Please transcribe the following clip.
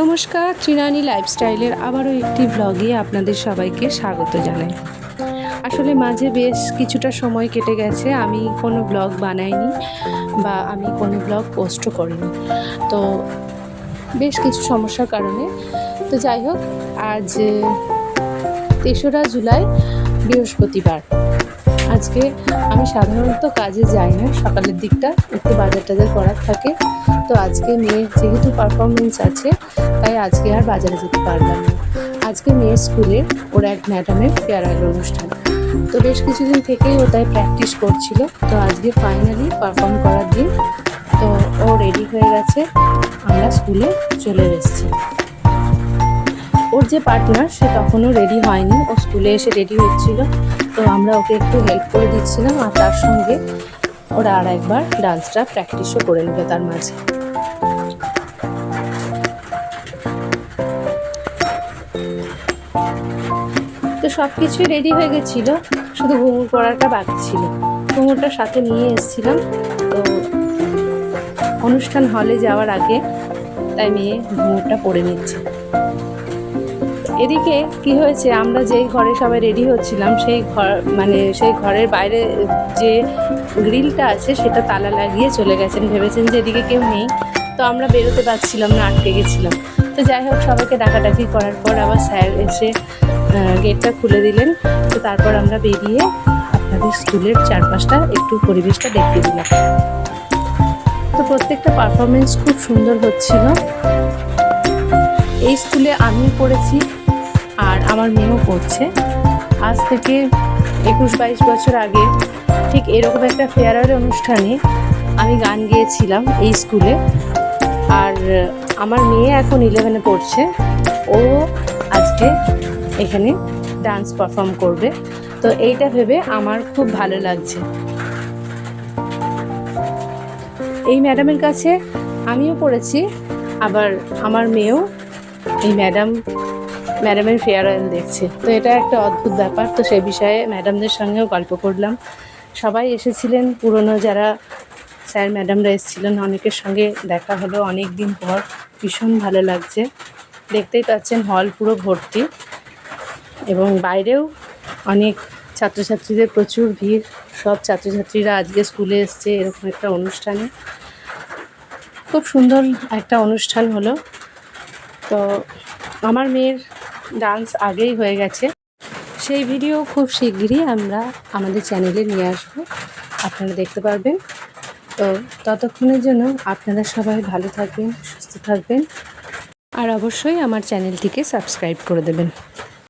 নমস্কার, ত্রিনানি লাইফস্টাইলের আবারও একটি ব্লগে আপনাদের সবাইকে স্বাগত জানাই। আসলে মাঝে বেশ কিছুটা সময় কেটে গেছে, আমি কোনো ব্লগ বানাইনি বা আমি কোনো ব্লগ পোস্টও করিনি। তো বেশ কিছু সমস্যার কারণে। তো যাই হোক, আজ তেসরা জুলাই, বৃহস্পতিবার। আজকে আমি সাধারণত কাজে যাই না, সকালের দিকটা একটু বাজার টাজার করার থাকে। তো আজকে মেয়ের যেহেতু পারফরমেন্স আছে, তাই আজকে আর বাজারে যেতে পারলাম না। আজকে মেয়ের স্কুলে ওর এক ম্যাডামের ফেয়ারওয়েল অনুষ্ঠান। তো বেশ কিছুদিন থেকেই ও তাই প্র্যাকটিস করছিল। তো আজকে ফাইনালি পারফর্ম করার দিন, তো ও রেডি হয়ে গেছে। আমরা স্কুলে চলে এসেছি। ওর যে পার্টনার সে তখনও রেডি হয়নি। ও স্কুলে এসে রেডি হচ্ছিল তো আমরা ওকে একটু হেল্প করে দিচ্ছিলাম আর তার সঙ্গে ওরা আর একবার ডান্সটা প্র্যাকটিসও করে নেবে তার মাঝে। তো সব কিছুই রেডি হয়ে গেছিল। শুধু ঘুঙুর পড়াটা বাকি ছিল। ঘুঙুরটা সাথে নিয়ে এসেছিলাম। তো অনুষ্ঠান হলে যাওয়ার আগে তাই মেয়ে ঘুঙুরটা পরে নিচ্ছে। এদিকে কি হয়েছে? আমরা যেই ঘরে সবাই রেডি হচ্ছিলাম, সেই ঘর মানে সেই ঘরের বাইরে যে গ্রিলটা আছে, সেটা তালা লাগিয়ে চলে গেছেন। ভেবেছেন যে এদিকে কেউ নেই, তো আমরা বেরোতে পারছিলাম না, আটকে গেছিলাম। তো যাই হোক, সবাইকে ডাকাডাকি করার পর আবার স্যার এসে গেটটা খুলে দিলেন। তো তারপর আমরা বেরিয়ে আপনাদের স্কুলের চারপাশটা, একটু পরিবেশটা দেখতে দিলাম। তো প্রত্যেকটা পারফরমেন্স খুব সুন্দর হচ্ছিল। এই স্কুলে আমি পড়েছি আর আমার মেয়েও পড়ছে। আজ থেকে একুশ বাইশ বছর আগে ঠিক এরকম একটা ফেয়ারওয়েল অনুষ্ঠানে আমি গান গেয়েছিলাম এই স্কুলে আর আমার মেয়ে এখন ইলেভেনে পড়ছে। ও আজকে এখানে ডান্স পারফর্ম করবে। তো এইটা ভেবে আমার খুব ভালো লাগছে। এই ম্যাডামের কাছে আমিও পড়েছি। আবার আমার মেয়েও এই ম্যাডাম ম্যাডামের ফেয়ারওয়েল দেখছে। তো এটা একটা অদ্ভুত ব্যাপার। তো সেই বিষয়ে ম্যাডামদের সঙ্গেও গল্প করলাম। সবাই এসেছিলেন। পুরনো যারা স্যার, ম্যাডামরা এসেছিলেন, অনেকের সঙ্গে দেখা হলো অনেক দিন পর। ভীষণ ভালো লাগছে। দেখতেই পাচ্ছেন হল পুরো ভর্তি এবং বাইরেও অনেক ছাত্রছাত্রীদের প্রচুর ভিড়। সব ছাত্রছাত্রীরা আজকে স্কুলে এসছে এরকম একটা অনুষ্ঠানে। খুব সুন্দর একটা অনুষ্ঠান হলো। তো আমার মেয়ের ডান্স আগেই হয়ে গেছে। সেই ভিডিও খুব শিগগিরই আমরা আমাদের চ্যানেলে নিয়ে আসব। আপনারা দেখতে পারবেন। তো ততক্ষণের জন্য আপনারা সবাই ভালো থাকবেন, সুস্থ থাকবেন। আর অবশ্যই আমার চ্যানেলটিকে সাবস্ক্রাইব করে দেবেন।